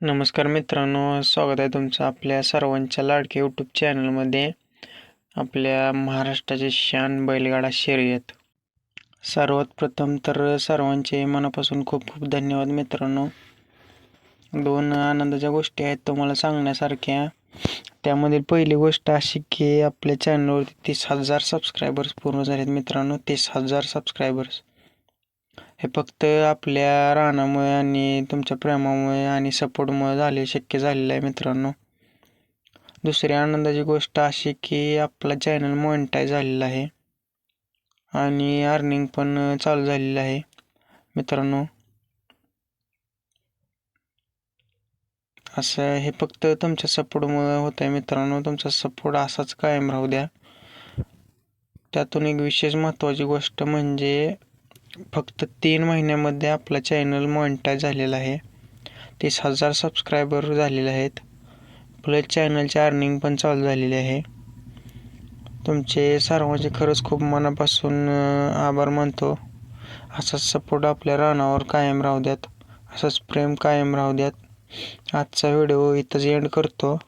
नमस्कार मित्रांनो स्वागत आहे तुमचं आपल्या सर्वांच्या लाडक्या यूट्यूब चॅनलमध्ये आपल्या महाराष्ट्राचे शान बैलगाडा शर्यत. सर्वात प्रथम तर सर्वांचे मनापासून खूप खूप धन्यवाद मित्रांनो. दोन आनंदाच्या गोष्टी आहेत तुम्हाला सांगण्यासारख्या. त्यामधील पहिली गोष्ट अशी की आपल्या चॅनलवरती तीस हजार सबस्क्रायबर्स पूर्ण झालेत मित्रांनो. तीस हजार सबस्क्रायबर्स हे फक्त आपल्या रानामुळे आणि तुमच्या प्रेमामुळे आणि सपोर्टमुळे झाले शक्य झालेलं आहे मित्रांनो. दुसरी आनंदाची गोष्ट अशी की आपला चॅनल मॉनिटाईज झालेला आहे. आणि अर्निंग पण चालू झालेलं आहे मित्रांनो. असं हे फक्त तुमच्या सपोर्टमुळे होत आहे मित्रांनो. तुमचा सपोर्ट असाच कायम राहू द्या. त्यातून एक विशेष महत्त्वाची गोष्ट म्हणजे फक्त तीन महिन्यामध्ये आपला चॅनल मॉनिटाईज झालेला आहे. तीस हजार सबस्क्रायबर झालेले आहेत. प्लस चॅनलची अर्निंग पण चालू झालेली आहे. तुमचे सर्वांचे खरंच खूप मनापासून आभार मानतो. असाच सपोर्ट आपल्या रानावर कायम राहू द्यात. असंच प्रेम कायम राहू द्यात. आजचा व्हिडिओ इथंच एंड करतो.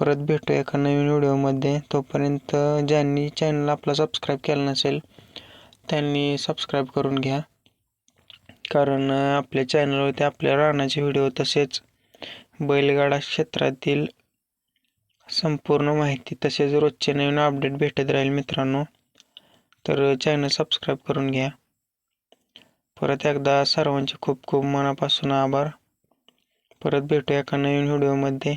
परत भेटू एका नवीन व्हिडिओमध्ये तोपर्यंत ज्यांनी चॅनल आपला सबस्क्राईब केला नसेल त्यांनी सबस्क्राईब करून घ्या. कारण आपल्या चॅनलवरती आपल्या रानाचे व्हिडिओ तसेच बैलगाडा क्षेत्रातील संपूर्ण माहिती तसेच रोजचे नवीन अपडेट भेटत राहील मित्रांनो. तर चॅनल सबस्क्राईब करून घ्या. परत एकदा सर्वांचे खूप खूप मनापासून आभार. परत भेटू एका नवीन व्हिडिओमध्ये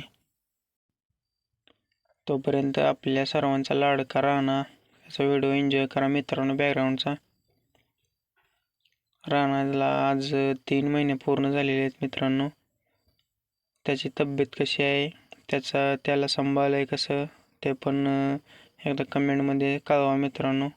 तोपर्यंत आपल्या सर्वांचा लाडका राहणा याचा व्हिडिओ एन्जॉय करा मित्रांनो बॅकग्राऊंडचा राणाला आज तीन महिने पूर्ण झालेले आहेत मित्रांनो. त्याची तब्येत कशी आहे? त्याचा त्याला सांभाळलं आहे कसं? ते पण एकदा कमेंटमध्ये कळवा मित्रांनो.